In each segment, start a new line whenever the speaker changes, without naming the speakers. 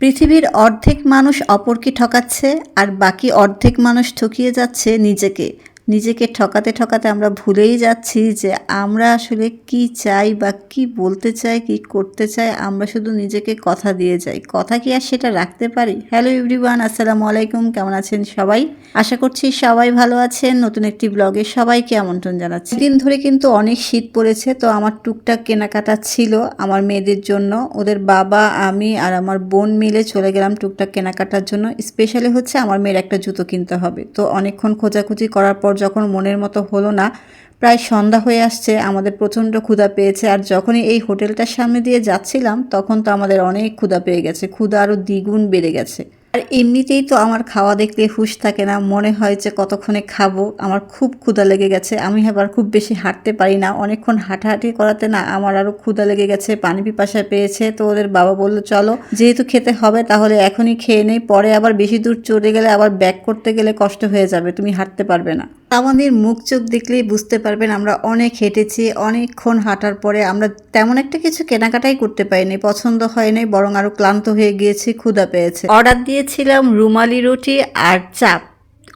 পৃথিবীর অর্ধেক মানুষ অপরকে ঠকাচ্ছে আর বাকি অর্ধেক মানুষ ঠকিয়ে যাচ্ছে নিজেকে। নিজেকে ঠকাতে ঠকাতে আমরা ভুলেই যাচ্ছি যে আমরা আসলে কি চাই বা কি বলতে চাই, কি করতে চাই, আমরা শুধু নিজেকে কথা দিয়ে যাই। কথা কি আর সেটা রাখতে পারি? হ্যালো এভরিওয়ান আসসালামু আলাইকুম, কেমন আছেন সবাই? আশা করছি সবাই ভালো আছেন। নতুন একটি ব্লগে সবাইকে আমন্ত্রণ জানাচ্ছি। দিন ধরে কিন্তু অনেক শীত পড়েছে, তো আমার টুকটাক কেনাকাটা ছিল আমার মেয়েদের জন্য। ওদের বাবা, আমি আর আমার বোন মিলে চলে গেলাম টুকটাক কেনাকাটার জন্য। স্পেশালি হচ্ছে আমার মেয়ের একটা জুতো কিনতে হবে। তো অনেকক্ষণ খোঁজাখুঁজি করার পর যখন মনের মতো হলো না, প্রায় সন্ধ্যা হয়ে আসছে, আমাদের প্রচণ্ড ক্ষুধা পেয়েছে, আর যখনই এই হোটেলটার সামনে দিয়ে যাচ্ছিলাম, তখন তো আমাদের অনেক ক্ষুধা পেয়ে গেছে, ক্ষুধা আরও দ্বিগুণ বেড়ে গেছে। আর এমনিতেই তো আমার খাওয়া দেখলে হুশ থাকে না, মনে হয় যে কতক্ষণে খাব, আমার খুব ক্ষুধা লেগে গেছে, আমি আবার খুব বেশি হাঁটতে পারি না, অনেকক্ষণ হাঁটাহাঁটি করাতে না, আমার আরও ক্ষুধা লেগে গেছে, পানি পিপাসা পেয়েছে, তো ওদের বাবা বলল, চলো, যেহেতু খেতে হবে, তাহলে এখনই খেয়ে নেই, পরে আবার বেশি দূর চলে গেলে আবার ব্যাক করতে গেলে কষ্ট হয়ে যাবে, তুমি হাঁটতে পারবে না। আমাদের মুখ চোখ দেখলেই বুঝতে পারবেন আমরা অনেক হেঁটেছি, অনেকক্ষণ হাঁটার পরে আমরা তেমন একটা কিছু কেনাকাটাই করতে পারিনি, পছন্দ হয়নি, বরং আরও ক্লান্ত হয়ে গিয়েছি, ক্ষুধা পেয়েছে। অর্ডার দিয়েছিলাম রুমালি রুটি আর চাপ।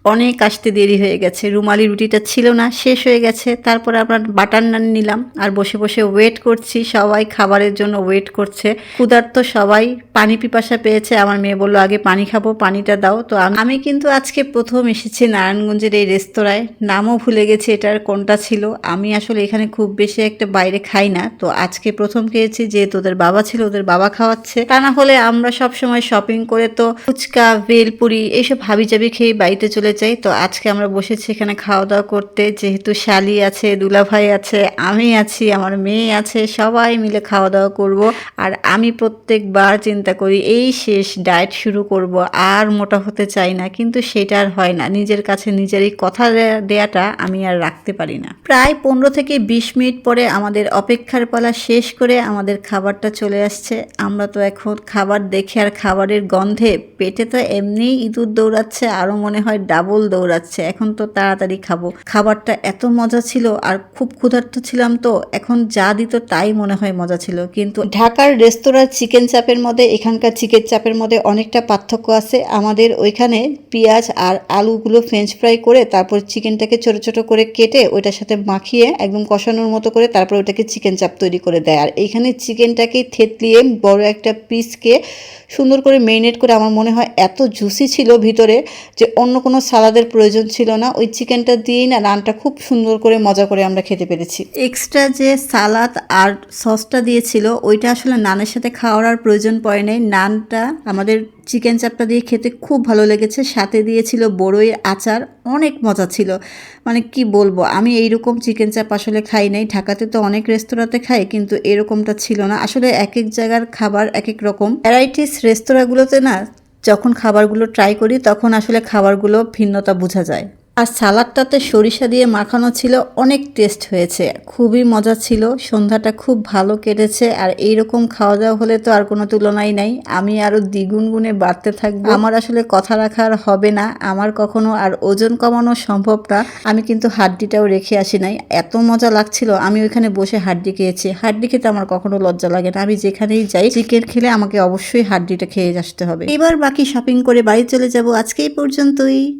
অনেক আসতে দেরি হয়ে গেছে। রুমালি রুটিটা ছিল না, শেষ হয়ে গেছে। তারপরে আমরা বাটার নান নিলাম আর বসে বসে ওয়েট করছি। সবাই খাবারের জন্য ওয়েট করছে। ক্ষুধার্ত সবাই পানি পিপাসা পেয়েছে। আমার মেয়ে বলল, আগে পানি খাব, পানিটা দাও। তো আমি কিন্তু আজকে প্রথম এসেছি নারায়ণগঞ্জের এই রেস্তোরাঁয়। নামও ভুলে গেছি এটার কোনটা ছিল। আমি আসলে এখানে খুব বেশি একটা বাইরে খাই না। তো আজকে প্রথম খেয়েছি যেহেতু ওদের বাবা ছিল, ওদের বাবা খাওয়াচ্ছে। তা না হলে আমরা সব সময় শপিং করে তো ফুচকা, ভেলপুরি এইসব হাবিজাবি খেয়ে বাড়িতে চলে যাই। তো আজকে আমরা বসেছি এখানে খাওয়া দাওয়া করতে। যেহেতু শালি আছে, দুলাভাই আছে, আমি আছি, আমার মেয়ে আছে, সবাই মিলে খাওয়া দাওয়া করব। আর আমি প্রত্যেকবার চিন্তা করি, এই শেষ ডায়েট শুরু করব, আর মোটা হতে চাই না। কিন্তু সেটা আর হয় না। নিজের কাছে নিজের এই কথা দেয়াটা আমি আর রাখতে পারি না। প্রায় পনেরো থেকে বিশ মিনিট পরে আমাদের অপেক্ষার পালা শেষ করে আমাদের খাবারটা চলে আসছে। আমরা তো এখন খাবার দেখে আর খাবারের গন্ধে পেটে তো এমনিই ইঁদুর দৌড়াচ্ছে, আরও মনে হয় ডাবল দৌড়াচ্ছে, এখন তো তাড়াতাড়ি খাব। খাবারটা এত মজা ছিল আর খুব ক্ষুধার্ত ছিলাম তো, এখন যা দিত তাই মনে হয় মজা ছিল। কিন্তু ঢাকার রেস্তোরাঁর চিকেন চাপের মধ্যে, এখানকার চিকেন চাপের মধ্যে অনেকটা পার্থক্য আছে। আমাদের ওইখানে পেঁয়াজ আর আলুগুলো ফ্রেঞ্চ ফ্রাই করে তারপর চিকেনটাকে ছোট ছোট করে কেটে ওইটার সাথে মাখিয়ে একদম কষানোর মতো করে তারপর ওটাকে চিকেন চাপ তৈরি করে দেয়। আর এইখানে চিকেনটাকে থেতলিয়ে বড় একটা পিসকে সুন্দর করে মেরিনেট করে আমার মনে হয় এত জুসি ছিল ভিতরে যে অন্য কোনো সালাদের প্রয়োজন ছিল না। ওই চিকেনটা দিয়েই না রানটা খুব সুন্দর করে, মজা করে আমরা খেতে পেরেছি। এক্সট্রা যে সালাদ আর সসটা দিয়েছিল, ওইটা আসলে নানের সাথে খাওয়ার আর প্রয়োজন পড়ে নাই। নানটা, আমাদের চিকেন চাপটা দিয়ে খেতে খুব ভালো লেগেছে। সাথে দিয়েছিল বড়ইয়ের আচার, অনেক মজা ছিল। মানে কি বলব, আমি এইরকম চিকেন চাপ আসলে খাই নাই। ঢাকাতে তো অনেক রেস্তোরাঁতে খাই, কিন্তু এরকমটা ছিল না। আসলে এক এক জায়গার খাবার এক এক রকম। ভ্যারাইটিস রেস্তোরাঁগুলোতে না যখন খাবারগুলো ট্রাই করি তখন আসলে খাবারগুলো ভিন্নতা বোঝা যায়। আর সালাডটাতে সরিষা দিয়ে মাখানো ছিল, অনেক টেস্ট হয়েছে। খুবই মজা ছিল, সন্ধ্যাটা খুব ভালো কেটেছে, আর এইরকম খাওয়া দাওয়া হলে তো আর কোনো তুলনাই নাই। আমি আরও দ্বিগুণ গুণে বাড়তে থাকব। আমার আসলে কথা রাখার হবে না। আমার কখনো আর ওজন কমানো সম্ভব না। আমি কিন্তু হাড্ডিটাও রেখে আসি নাই। এত মজা লাগছিল, আমি ওইখানে বসে হাড্ডি খেয়েছি। হাড্ডি খেতে আমার কখনো লজ্জা লাগে না। আমি যেখানেই যাই চিকেন খেলে আমাকে অবশ্যই হাড্ডিটা খেয়ে আসতে হবে। এবার বাকি শপিং করে বাড়ি চলে যাব। আজকে এই পর্যন্তই।